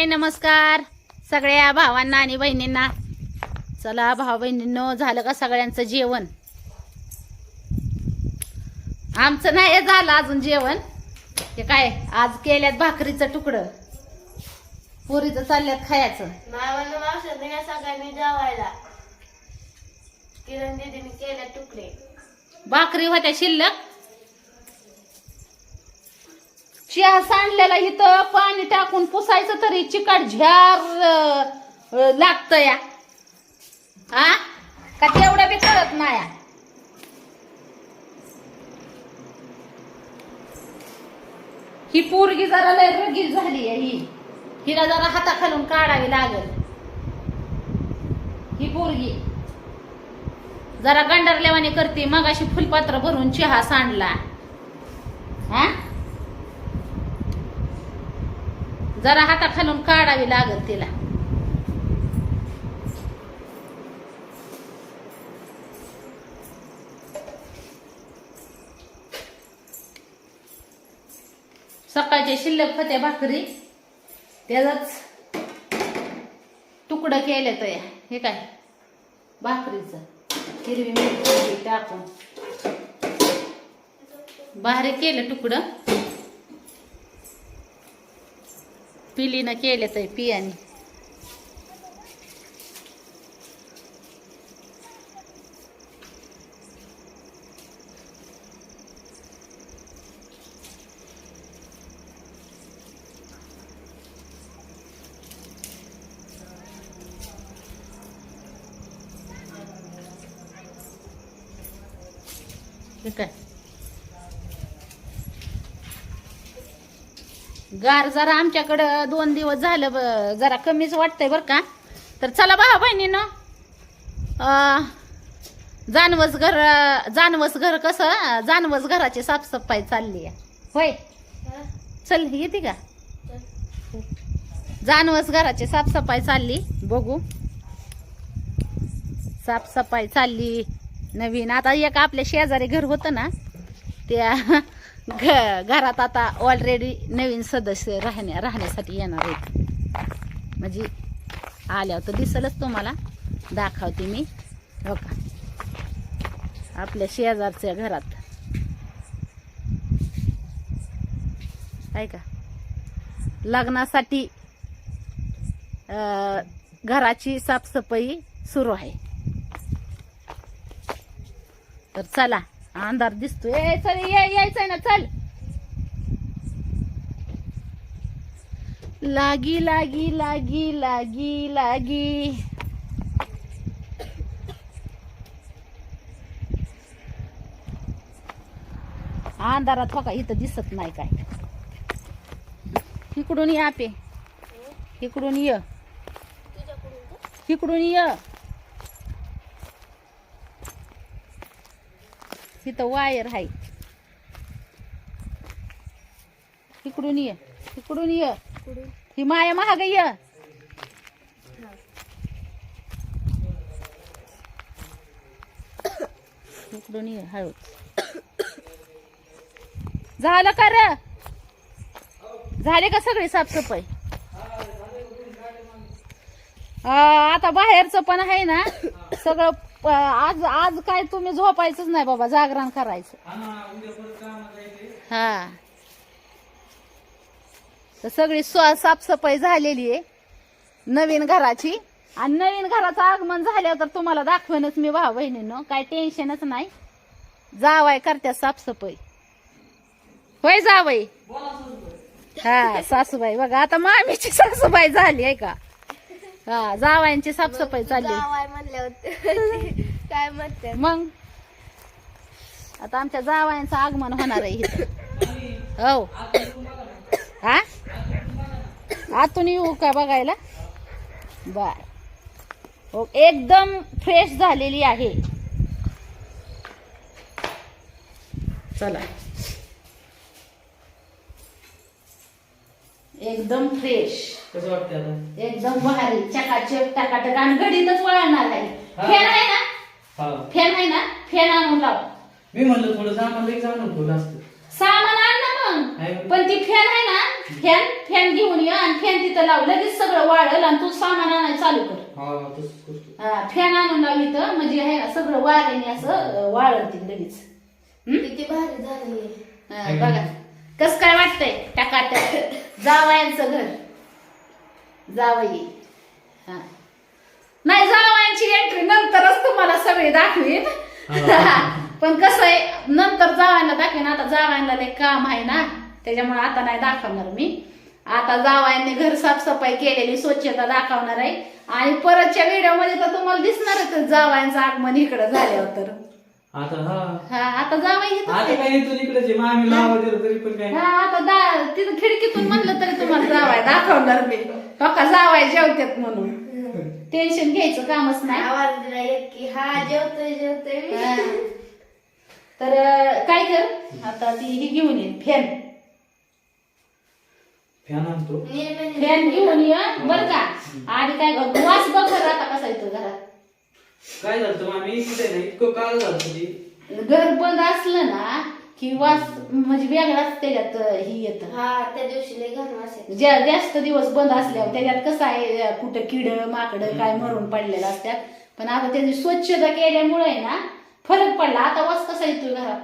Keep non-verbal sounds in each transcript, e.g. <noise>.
हाय नमस्कार. सगळ्या भावांना आणि बहिणींना. चला भाऊ बहिणींनो झालं का सगळ्यांचं जेवण? आमचं नाही झालं अजून जेवण. ते काय आज केल्यात भाकरीचं तुकडं. पुरीचं चालल्यात खायचं. सगळ्यांनी जेवायला. किरण दीदीने केले तुकडे. भाकरी होत्या शिल्लक? चहा सांडलेला इथं पाणी टाकून पुसायचं तरी चिकट झ्यार लागत या हा? का तेवढं बी करत नाही. ही पोरगी जरा लय रगील झाली आहे ही. हिला जरा हाताखालून काढावी लागल. ही पोरगी. जरा गंडरलेवाने करते मगाशी फुलपात्र भरून चहा सांडला हा? जरा हाताखालून काढावी लागल तिला. सकाळचे शिल्लक होत्या भाकरी. त्याच तुकडं केलं तर हे काय? भाकरीचं. हिरवी मिरची टाकून. बाहेर केलं तुकडं. पिलीनं केलं तर पियाने हे काय गार जरा आमच्याकडं दोन दिवस झालं ब- जरा कमीच वाटतंय बरं का. तर चला भावा बहिणीनं. जानवस घर जानवस घर कसं जानवस घराची साफसफाई चालली आहे. होय. चल येते का? जानवस घराची साफसफाई चालली. बघू. साफसफाई चालली. नवीन. आता एक आपल्या शेजारी घर होतं ना त्या घ- घरात आता ऑलरेडी नवीन सदस्य राहण्या राहण्यासाठी येणार आहेत. म्हणजे आल्यावर तर दिसलच तुम्हाला. दाखवते मी. हो का? आपल्या शेजारच्या घरात. आहे का? लग्नासाठी घराची साफसफाई सुरू आहे. तर चला. अंधार दिसतोय. चल यायचंय ना चल. लागी लागी लागी लागी लागी. अंधारात फका इथं दिसत नाही काय. इकडून या पे. इकडून ये. इकडून ये. तिथं वायर आहे. इकडून ये इकडून ये. ही माया महाग ये. इकडून ये हळू झालं का र? झाले का सगळी साफसफाई? आता बाहेरचं पण आहे ना सगळं प- आज आज काय तुम्ही झोपायचंच नाही बाबा जागरण करायचं. हा तर सगळी स्व- साफसफाई झालेली आहे नवीन घराची. आणि नवीन घराचं आगमन झाल्यावर तर तुम्हाला दाखवेनच मी भाऊ बहिणीनं काय टेन्शनच नाही. जावाय करत्या साफसफाई. होय जावई? हा सासूबाई. बघा आता मामीची सासूबाई झाली आहे का? हा जावायांची साफसफाई चालली. जावाय म्हणल्यावर <laughs> काय म्हणते मग? आता आमच्या जावयांचं आगमन होणार आहे इथं. हो. हा? आतून येऊ का बघायला? बर हो एकदम फ्रेश झालेली आहे. चला. एकदम फ्रेश कसं वाटतं आता? एकदम भारी. चकाचक टकाटक आणि घडीतच वळणार आहे फॅन आहे ना? हा. फॅन आहे ना? फॅन आणून लाव. मी म्हणलं थोडं सामान लई जाणून ठेवलं असतं. सामान आण ना मग. आहे. पण ती फॅन आहे ना? फॅन फॅन घेऊन ये आणि फॅन तिथं लाव. लगेच सगळं वाळल आणि तू सामान आणायला चालू कर. हा तसंच करतो. हा, फॅन आणून लाव इथं. म्हणजे हे ना सगळं वाऱ्याने असं अं, वाळल ती लगेच. हं? किती भारी झाली हा, बघा. कस काय वाटतंय? टाकाटक. जावयांचं घर. जावई. हा. नाही जावयांची एंट्री नंतरच तुम्हाला सगळे दाखवीन. <laughs> पण कसं आहे नंतर जावायला दाखवीन. आता जावायला लय काम आहे ना त्याच्यामुळे आता नाही दाखवणार मी. आता जावायांनी घर साफसफाई केलेली स्वच्छता दाखवणार आहे. आणि परतच्या व्हिडिओमध्ये तर तुम्हाला दिसणारच जावायांचं आगमन इकडं झाल्यावर तर. आता हा. हा आता जावाई इथंच आता आहे. काय इथून इकडे मामी लावा दिलं तरी पण काय. हा आता दा तिथं खिडकीतून म्हणलं तरी तुम्हाला जावाय दाखवणार मी. पक्का जावाय जेवतात म्हणून. टेन्शन घ्यायचं कामच नाही. आवाज दिला एक की हा जेवतोय जेवतोय मी. हा. तर अं, काय कर? आता ती ही घेऊन ये फॅन फॅन आणतो. फॅन घेऊन ये बर का? आणि काय ग- वास बघ बरं आता कसा येतो घरात. काय झालं मामी? इथे नाही इतकं काळ झालं ते. घर बंद असलं ना की वास म्हणजे वेगळाच त्याच्यात ही येतं. हा त्या दिवशी लय घाण वास येतो. ज्या जास्त दिवस बंद असल्यावर त्याच्यात कसं आहे अं, कुठं किड माकड काय मरून पडलेलं असतात. पण आता त्याची स्वच्छता केल्यामुळे आहे ना फरक पडला. आता वास कसा येतोय घरात?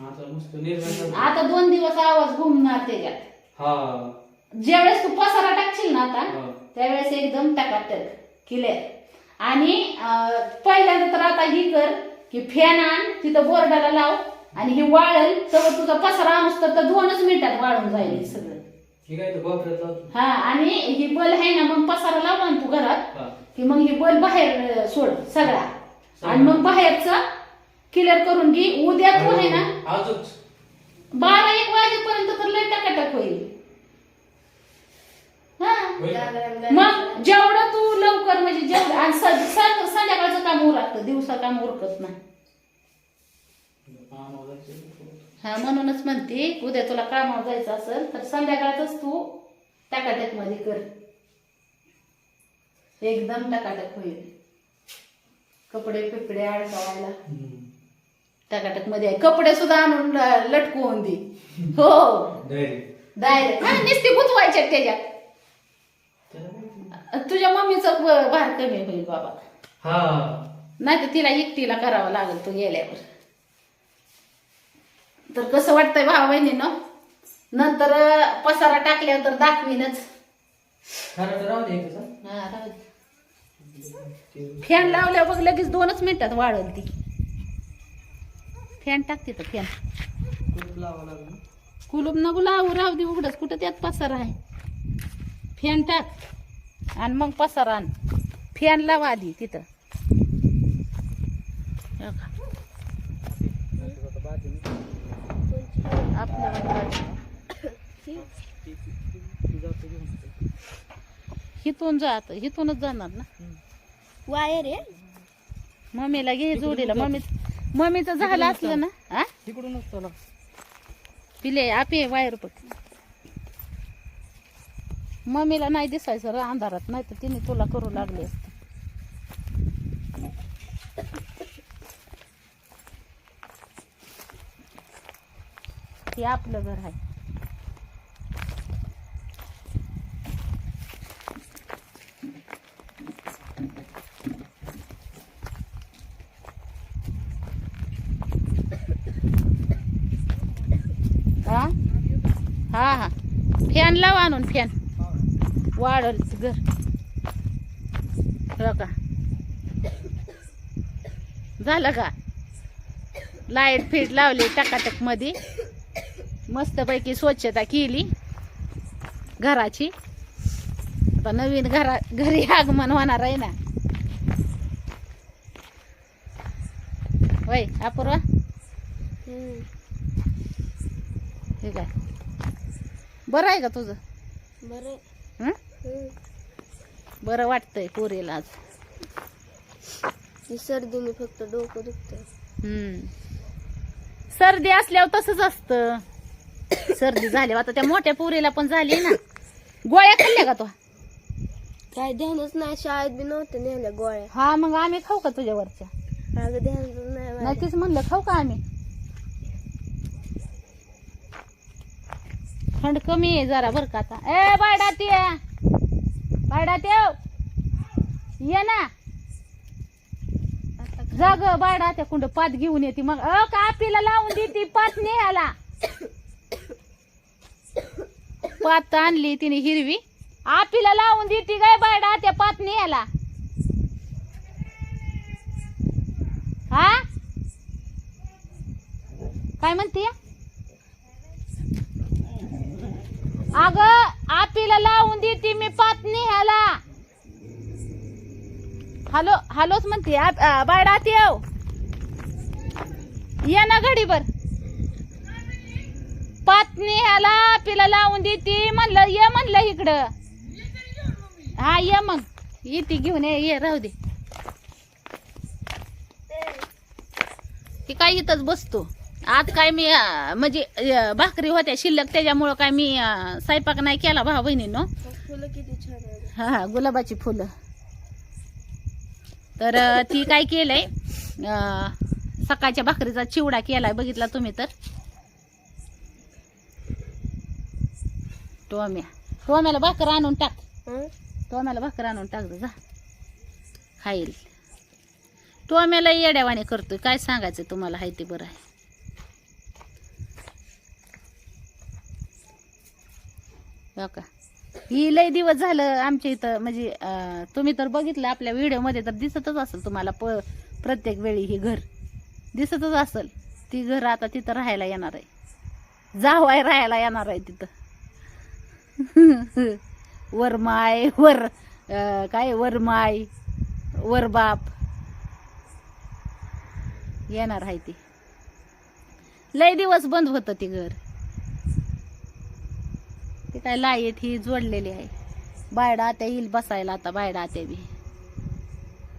आता मस्त आता दोन दिवस आवाज घुमणार त्याच्यात. हा. ज्यावेळेस तू पसारा टाकशील ना आता हा. त्यावेळेस एकदम टकाटक क्लिअर आणि अं, पहिल्यांदा तर आता ही कर की फॅन आण तिथं बोर्डाला लाव. आणि हे वाळल तर तुझा पसारा आणूस तर दोनच मिनिटात वाळून जाईल हे सगळं. हे हा आणि ही बल आहे ना मग पसारा लावला ना तू घरात. की मग ही बल बाहेर सोड सगळा. आणि मग बाहेरचा क्लिअर करून घे. उद्या तू आहे ना आजच बारा एक वाजेपर्यंत तर लय टकाटक होईल. हा. मग. जेवढं तू लवकर म्हणजे जेवढं आणि संध्याकाळचं काम उरकतं दिवसा काम उरकत नाही. हा म्हणूनच म्हणते उद्या तुला कामावर जायचं असेल तर संध्याकाळच तू टकाटकमध्ये कर. एकदम टकाटक होईल. कपडे पिपडे अडकावायला. टकाटकमध्ये आहे. कपडे सुद्धा आणून लटकवून दे. हो. डायरेक्ट हा नुसते गुंतवायचे त्याच्यात? तुझ्या मम्मीचं भार कमी होईल बाबा. हा. नाही तर तिला एकटीला करावं लागेल तू गेल्यावर. तर कसं वाटतंय भावा बहिणीनं? नंतर पसारा टाकल्यावर तर दाखवीनच. तर फॅन लावल्यावर बघ लगेच दोनच मिनिटात वाढल ती. फॅन टाक तिथं फॅन. कुलूप नको लावू राहू दे उघडच. कुठं त्यात पसारा आहे? फॅन टाक. आणि मग पसारा आण. फॅन लावा आधी तिथं हो का? आपल्या वाटलं. हिथून जात हिथूनच जाणार ना. वायर आहे. मम्मीला घे जोडीला. मम्मी मम्मीचं झालं असलं ना हा तिकडूनच चला. पिले आपे वायर बघ मम्मीला नाही दिसायचं रे अंधारात नाही तर तिने तुला करू लागले. असते हे आपलं घर आहे. हा? हा हा. फॅन लाव आणून फॅन वाढल घर. का? झालं का? लाइट फीट लावली टकाटकमध्ये मस्तपैकी स्वच्छता केली. घराची. आता नवीन घरा घरी आगमन होणार आहे ना. वय अपूर्वा? हे काय? बरं आहे का तुझं? बरं. हं? बरं वाटतंय पोरीला आज. सर्दीने फक्त डोकं हम्म. सर्दी असल्यावर तसंच असतं. सर्दी झाल्यावर आता त्या मोठ्या पोरीला पण झाली ना. गोळ्या खाल्ल्या का तो? काय ध्यानच नाही शाळेत बी नव्हतं नेल्या गोळ्या. हा मग आम्ही खाऊ का तुझ्यावरच्या? अगं ध्यानच नाही नाही माझ्या. तेच म्हणलं खाऊ का आम्ही? थंड कमी आहे जरा बर का आता. ए बायडात ये. बायडात येव ये. ना. जाग बायडा त्या कुंड पात घेऊन येते. मग अ कापीला लावून देते पात नेहाला पात आणली तिने हिरवी. आपीला लावून देते काय बायडा त्या पात याला? हा? काय म्हणते? अग आपीला लावून देते मी पात ह्याला. हॅलो हॅलोच म्हणते आप- अं, येऊ ये ना घडीभर. पातनी ह्याला पिला लावून देते म्हणलं ये म्हणलं इकडं. हा ये मग. येते घेऊन ये ये राहू दे. ती काय इथंच बसतो. आज काय मी म्हणजे भाकरी होत्या शिल्लक त्याच्यामुळं काय मी स्वयंपाक नाही केला भाऊ बहिणीनं. फुलं हा हा गुलाबाची फुलं. तर ती काय केलंय सकाळच्या भाकरीचा चिवडा केलाय बघितला तुम्ही तर. टोम्या. टोम्याला भाकर आणून टाक? टोम्याला भाकर आणून टाक जा. खाईल. टोम्याला येड्यावाने करतोय. काय सांगायचं तुम्हाला? हाय ते बरं आहे. हो का? ही लय दिवस झालं आमच्या इथं म्हणजे तुम्ही तर बघितलं आपल्या व्हिडिओमध्ये तर दिसतच असेल तुम्हाला प प्रत्येक वेळी ही घर. दिसतच असेल. ती घर आता तिथं राहायला येणार आहे. जावाय राहायला येणार आहे तिथं. <laughs> वरमाय वर काय वरमाय वरबाप येणार आहे ती. लय दिवस बंद होतं ती घर. ती काय लाइट ही जोडलेली आहे. बायडा आत्या येईल बसायला आता बायडा आत्या बी.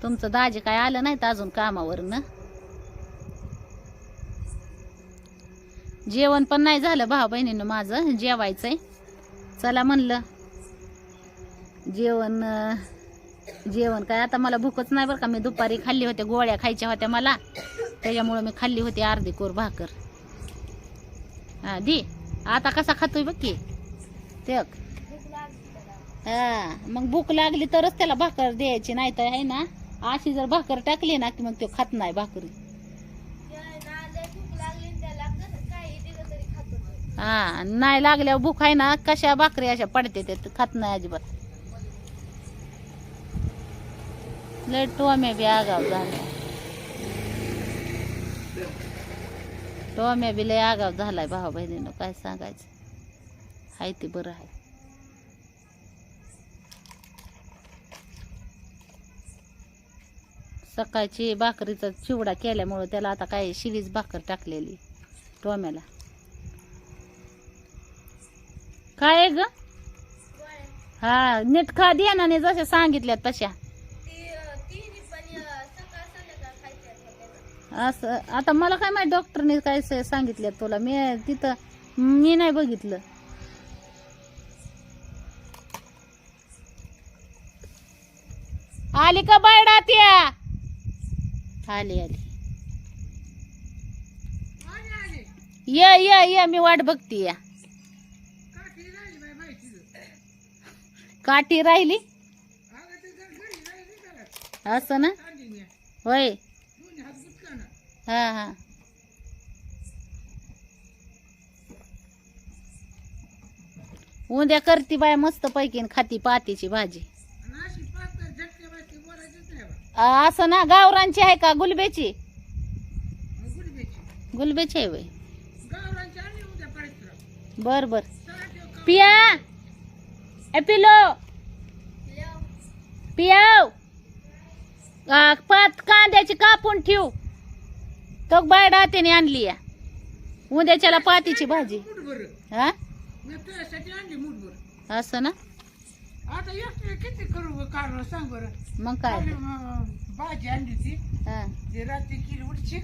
तुमचं दाजी काय आलं नाहीत अजून कामावर ना जेवण पण नाही झालं भाऊ बहिणीनं माझं जेवायचंय. चला म्हणलं. जेवण जेवण काय आता मला भूकच नाही बरं का. मी दुपारी खाल्ली होत्या गोळ्या खायच्या होत्या मला. त्याच्यामुळं मी खाल्ली होती अर्धी कोर भाकर. हा दी आता कसा खातोय बघ की. तेक हा मग भूक लागली तरच त्याला भाकर द्यायची नाही तर आहे ना अशी जर भाकर टाकली ना की मग तो खात नाही भाकरी भूक लागली त्याला काही दिलं तरी खातो हा नाही लागल्यावर भूक आहे ना कशा भाकरी अशा पडते ते खात नाही अजिबात. लय टोम्या बी आगाव झाला टोम्या बी लय आगाव झालाय भाऊ बहिणीनं काय सांगायचं? आहे ते बरं आहे सकाळची भाकरीचा चिवडा केल्यामुळं त्याला आता काय शिवीच भाकर टाकलेली टोम्याला. काय आहे ग? हा नीट खा ध्यानाने जशा सांगितल्यात तशा. असं आता मला काय माहिती डॉक्टरने काय स- सांगितल्यात तुला. मी तिथं मी नाही बघितलं. आली का बायडा त्या? आली आली. ये ये ये मी वाट बघती या. काठी राहिली? असं ना? होय. हा हा. उद्या करती बाय मस्त पैकी खाती पातीची भाजी. असं ना? गावरांची आहे का गुलबेची? गुलबेची आहे वय बर बर. पिया! पिलो पियाव पात कांद्याची कापून ठेव तो बायडा त्याने आणली या उद्याच्याला पातीची भाजी हा असं ना आता किती करू कारण सांग बरं मग काय भाजी आणली ती ती रात्री किलो उडची.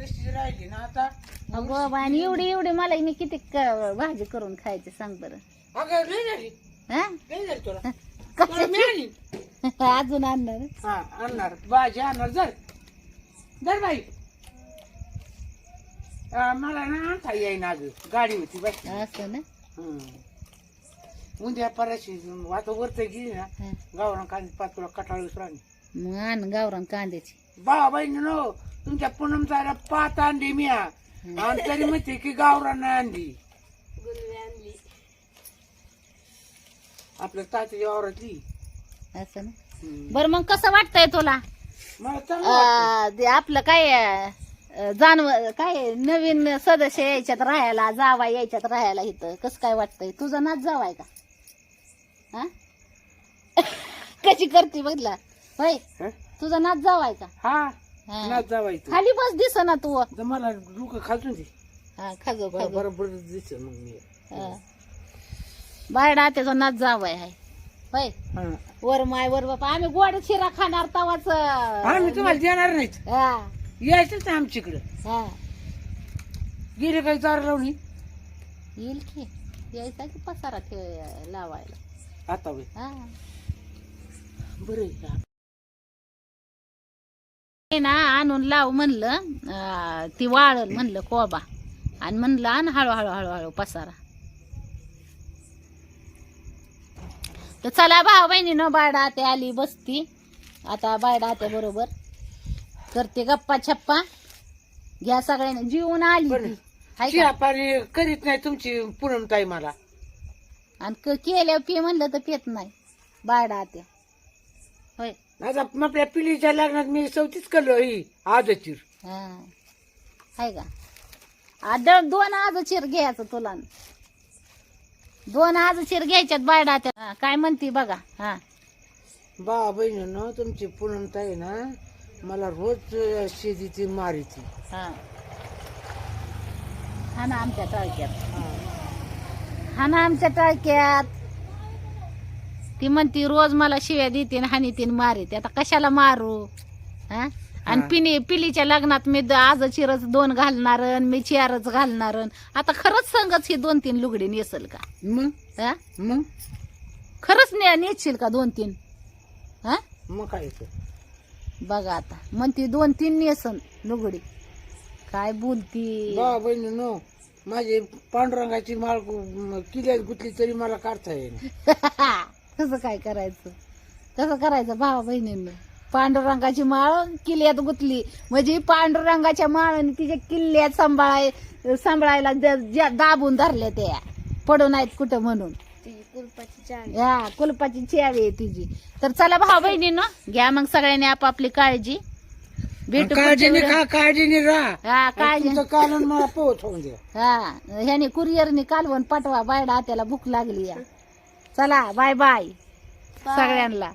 तशीच राहिली ना आता अगो बाई एवढी एवढी मला किती क- भाजी करून खायची सांग बरं अगं हा लय झाली तुला? तुला मी आणली अजून आणणार हा आणणार. भाजी आणणार. जर जर बाई. मला ना आणता येईना अजून. गाडी होती बस असं ना. उद्या पराशी आता वरत गेली ना हं. गावरान कांदे पाच तुला कटाळ राणी मग आण गावरान कांद्याची. बा बहिणी नो तुमच्या पूनम जायला पाच अंडी मिया आणि तरी म्हणते की गावरान अंडी गुलवी आणली आपल्या तात्याच्या वावरातली. असं ना. बरं मग कसं वाटतंय तुला? मला चांगलं वाटतं. अं, ते आपलं काय अं, जानव काय नवीन सदस्य यायच्यात राहायला जावा यायच्यात राहायला इथं. कसं काय वाटतंय? तुझा नाच जावाय का? हा? कशी करते बघला? होय? हं? तुझा नाच जावाय का? हा हा. नाच जावायचं खाली बस दिस ना तू. तर मला डोक खाजून दे. हा खाजो खाजो बरोबर दिस मग मी. हा. बायडा त्याचा नाच जावाय आहे होय? हा. वर माय वर बापा आम्ही गोड शिरा खाणार तवाच. आम्ही तुम्हाला देणार नाहीत. हा. यायचंच नाही आमच्याकडं. हा. गेले काही चार लावणी? येईल की. यायचा की पसारा ठेव लावायला. आता होय. हा. बरं आहे का? ते ना आणून लाव म्हणलं अं, ती वाळल म्हणलं कोबा. आणि म्हणलं आण हळूहळू हळूहळू पसारा. तर चला भाऊ बहिणीनं बायडा आते आली बसती. आता बायडा आत्या बरोबर. करते गप्पा छप्पा. घ्या सगळ्यांनी. जीवन आली. ती. हाय का? पाणी करीत नाही तुमची पूनम ताई मला. आणि क- केल्यावर पी म्हणलं तर पेत नाही. बायडा आत्या होय. आता आपल्या पिढीच्या लग्नात मी चौथीच करलो ही आजची हा. हाय का? आ, द- दोन आज चिर घ्यायचं तुला. दोन आज चिर घ्यायच्यात बायडा त्या काय म्हणती बघा हा. बा बहिणीनं तुमची पूनम ताई ना मला रोज शेतीची मारीती. हा. हा ना आमच्या टाळक्यात हा. ना आमच्या टाळक्यात ती म्हणती रोज मला शिव्या देतीन हानी तीन मारीत. आता कशाला मारू? हा? आणि. पिनी पिलीच्या लग्नात मी आज चिरच दोन घालणार अन मी चारच घालणार अन आता खरंच संगच ही दोन तीन लुगडी नेसल का? मग? हा? मग? खरंच ने नेसशील का दोन तीन? हा? मग काय? बघा आता. म्हणती दोन तीन नेसन लुगडी. काय बोलती? बा बहिणीनो माझी पांडुरंगाची माळ गु- किल्ल्यात गुतली तरी मला काढता येईल <laughs> कसं काय करायचं? कसं करायचं भावा बहिणींना? पांडुरंगाची माळ किल्ल्यात गुतली. म्हणजे पांडुरंगाच्या माळाने तिच्या किल्ल्यात सांभाळाय सांभाळायला दाबून धरल्या त्या. पडू नाहीत कुठं म्हणून. तिची कुलपाची चावी. हा कुलपाची चावी आहे तिची. तर चला भाऊ बहिणीनं घ्या मग सगळ्यांनी आपापली काळजी. भेटू काळजीने खा काळजीने राहा. हा काळजी. तुमचं कालन मला पोहोचवून द्या. हा ह्याने कुरिअरने कालवण पाठवा बायडा त्याला भूक लागली या. चला बाय बाय. सगळ्यांना.